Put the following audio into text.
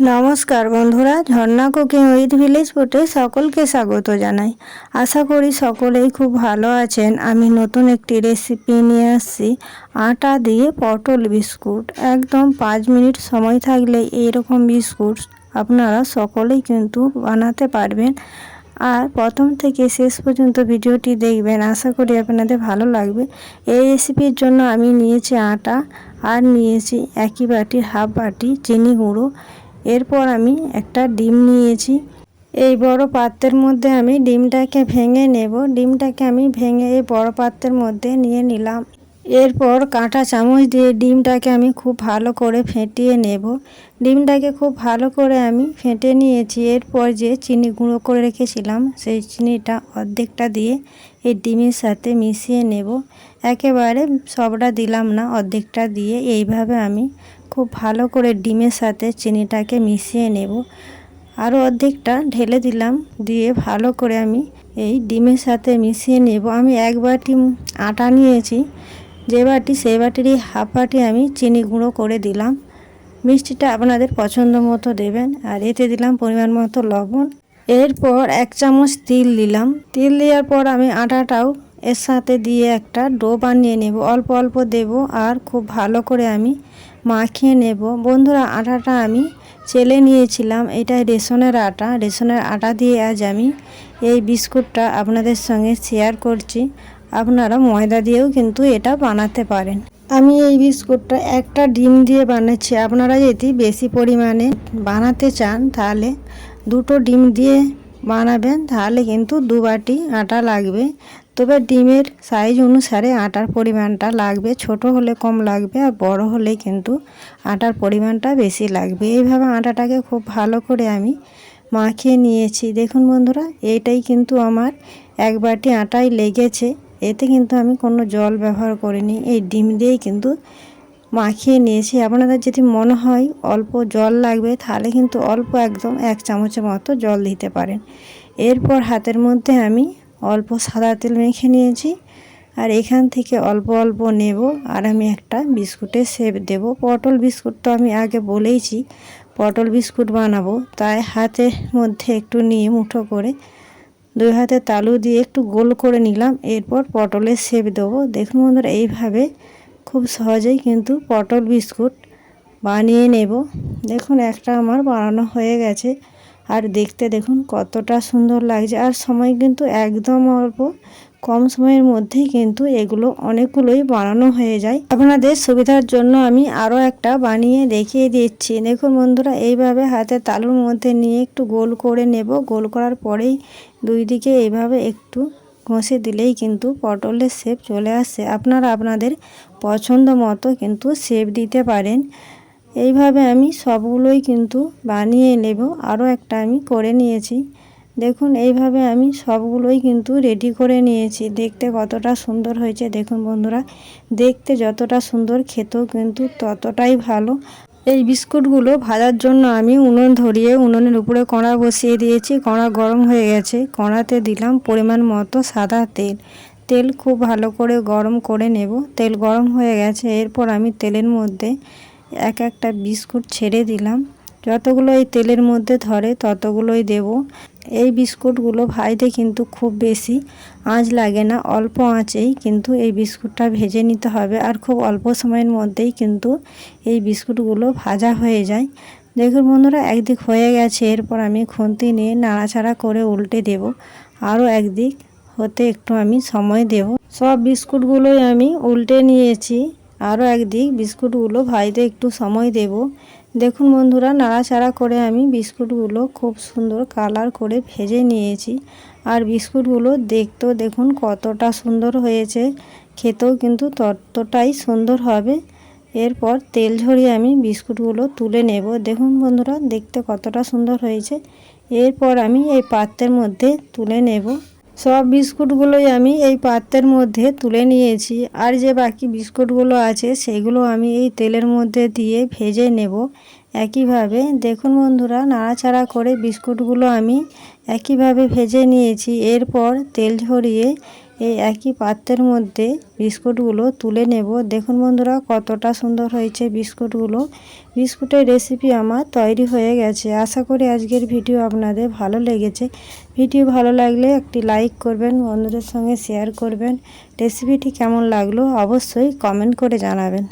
নমস্কার বন্ধুরা, ঝর্ণা cooking with village ফুটে সকলকে স্বাগত জানাই। আশা করি সকলেই খুব ভালো আছেন। আমি নতুন একটি রেসিপি নিয়ে আসছি, আটা দিয়ে পটল বিস্কুট। একদম পাঁচ মিনিট সময় থাকলে এইরকম বিস্কুট আপনারা সকলেই কিন্তু বানাতে পারবেন। আর প্রথম থেকে শেষ পর্যন্ত ভিডিওটি দেখবেন। আশা করি আপনাদের ভালো লাগবে। এই রেসিপির জন্য আমি নিয়েছি আটা আর নিয়েছি একই বাটির হাফ বাটি চিনি গুঁড়ো। এরপর আমি একটা ডিম নিয়েছি। এই বড় পাত্রের মধ্যে আমি ডিমটাকে ভেঙে নেব। ডিমটাকে আমি ভেঙে এই বড় পাত্রের মধ্যে নিয়ে নিলাম। এরপর কাঁটা চামচ দিয়ে ডিমটাকে আমি খুব ভালো করে ফেটিয়ে নেব। ডিমটাকে খুব ভালো করে আমি ফেটে নিয়েছি। এরপর যে চিনি গুঁড়ো করে রেখেছিলাম, সেই চিনিটা অর্ধেকটা দিয়ে এই ডিমের সাথে মিশিয়ে নেব। একেবারে সবটা দিলাম না, অর্ধেকটা দিয়ে। এইভাবে আমি খুব ভালো করে ডিমের সাথে চিনিটাকে মিশিয়ে নেব। আরও অর্ধেকটা ঢেলে দিলাম, দিয়ে ভালো করে আমি এই ডিমের সাথে মিশিয়ে নেব। আমি এক বাটি আটা নিয়েছি, যে বাটি সেই বাটিরই হাফ বাটি আমি চিনি গুঁড়ো করে দিলাম। মিষ্টিটা আপনাদের পছন্দ মতো দেবেন, আর এতে দিলাম পরিমাণ মতো লবণ। এরপর এক চামচ তিল দিলাম। তিল দেওয়ার পর আমি আটাটাও এর সাথে দিয়ে একটা ডো বানিয়ে নেব। অল্প অল্প দেব, আর খুব ভালো করে আমি মাখিয়ে নেব। বন্ধুরা, আটাটা আমি চেলে নিয়েছিলাম। এটা রেশনের আটা। রেশনের আটা দিয়ে আজ আমি এই বিস্কুটটা আপনাদের সঙ্গে শেয়ার করছি। আপনারা ময়দা দিয়েও কিন্তু এটা বানাতে পারেন। আমি এই বিস্কুটটা একটা ডিম দিয়ে বানাচ্ছি। আপনারা যদি বেশি পরিমাণে বানাতে চান, তাহলে দুটো ডিম দিয়ে বানাবেন। তাহলে কিন্তু দু বাটি আটা লাগবে। তবে ডিমের সাইজ অনুসারে আটার পরিমাণটা লাগবে, ছোট হলে কম লাগবে আর বড় হলে কিন্তু আটার পরিমাণটা বেশি লাগবে। এইভাবে আটাটাকে খুব ভালো করে আমি মাখিয়ে নিয়েছি। দেখুন বন্ধুরা, এইটাই কিন্তু আমার এক বাটি আটাই লেগেছে। এতে কিন্তু আমি কোনো জল ব্যবহার করিনি। এই ডিম দিয়েই কিন্তু মাখিয়ে নিয়েছি। আপনাদের যদি মনে হয় অল্প জল লাগবে, তাহলে কিন্তু অল্প একদম এক চামচের মতো জল দিতে পারেন। এরপর হাতের মধ্যে আমি অল্প সাদা তেল মেখে নিয়েছি আর এখান থেকে অল্প অল্প নেব আর আমি একটা বিস্কুটের সেপ দেব। পটল বিস্কুট তো আমি আগে বলেইছি, পটল বিস্কুট বানাবো। তাই হাতের মধ্যে একটু নিয়ে মুঠো করে দুই হাতে তালু দিয়ে একটু গোল করে নিলাম। এরপর পটলের সেপ দেবো। দেখুন বন্ধুরা, এইভাবে খুব সহজেই কিন্তু পটল বিস্কুট বানিয়ে নেব। দেখুন, একটা আমার বানানো হয়ে গেছে। আর দেখতে দেখুন কতটা সুন্দর লাগছে। আর সময় কিন্তু একদম অল্প। কম সময়ের মধ্যেই কিন্তু এগুলো অনেকগুলোই বানানো হয়ে যায়। আপনাদের সুবিধার জন্য আমি আরও একটা বানিয়ে দেখিয়ে দিচ্ছি। দেখুন বন্ধুরা, এইভাবে হাতে তালুর মধ্যে নিয়ে একটু গোল করে নেব। গোল করার পরেই দুই দিকে এইভাবে একটু ঘষে দিলেই কিন্তু পটলের শেপ চলে আসছে আপনারা আপনাদের পছন্দ মতো কিন্তু শেপ দিতে পারেন। এইভাবে আমি সবগুলোই কিন্তু বানিয়ে নেব। আরও একটা আমি করে নিয়েছি। দেখুন, এইভাবে আমি সবগুলোই কিন্তু রেডি করে নিয়েছি। দেখতে কতটা সুন্দর হয়েছে। দেখুন বন্ধুরা, দেখতে যতটা সুন্দর, খেতেও কিন্তু ততটাই ভালো। এই বিস্কুটগুলো ভাজার জন্য আমি উনুন ধরিয়ে, উনুনের উপরে কড়া বসিয়ে দিয়েছি। কড়া গরম হয়ে গেছে। কড়াতে দিলাম পরিমাণ মতো সাদা তেল। তেল খুব ভালো করে গরম করে নেব। তেল গরম হয়ে গেছে। এরপর আমি তেলের মধ্যে এক একটা বিস্কুট ছেড়ে দিলাম। যতগুলো এই তেলের মধ্যে ধরে, ততগুলোই দেব। এই বিস্কুটগুলো ভাজতে কিন্তু খুব বেশি আঁচ লাগে না, অল্প আঁচেই কিন্তু এই বিস্কুটটা ভেজে নিতে হবে। আর খুব অল্প সময়ের মধ্যেই কিন্তু এই বিস্কুটগুলো ভাজা হয়ে যায়। দেখুন বন্ধুরা, একদিক হয়ে গেছে, এরপর আমি খুন্তি নিয়ে নাড়াচাড়া করে উল্টে দেব। আরও একদিক হতে একটু আমি সময় দেব। সব বিস্কুটগুলোই আমি উল্টে নিয়েছি। আরও একদিক বিস্কুটগুলো ভাজতে একটু সময় দেব। দেখুন বন্ধুরা, নাড়াচাড়া করে আমি বিস্কুটগুলো খুব সুন্দর কালার করে ভেজে নিয়েছি। আর বিস্কুটগুলো দেখতেও দেখুন কতটা সুন্দর হয়েছে। খেতেও কিন্তু ততটাই সুন্দর হবে। এরপর তেল ঝরিয়ে আমি বিস্কুটগুলো তুলে নেব। দেখুন বন্ধুরা, দেখতে কতটা সুন্দর হয়েছে। এরপর আমি এই পাত্রের মধ্যে তুলে নেব। সব বিস্কুটগুলোই আমি এই পাত্রের মধ্যে তুলে নিয়েছি। আর যে বাকি বিস্কুটগুলো আছে, সেগুলো আমি এই তেলের মধ্যে দিয়ে ভেজে নেব একইভাবে। দেখুন বন্ধুরা, নাড়াচাড়া করে বিস্কুটগুলো আমি একইভাবে ভেজে নিয়েছি। এরপর তেল ঝরিয়ে এই একই পাত্রের মধ্যে বিস্কুটগুলো তুলে নেব। দেখুন বন্ধুরা, কতটা সুন্দর হয়েছে বিস্কুটগুলো। বিস্কুটের রেসিপি আমার তৈরি হয়ে গেছে। আশা করি আজকের ভিডিও আপনাদের ভালো লেগেছে। ভিডিও ভালো লাগলে একটি লাইক করবেন, বন্ধুদের সঙ্গে শেয়ার করবেন। রেসিপিটি কেমন লাগল অবশ্যই কমেন্ট করে জানাবেন।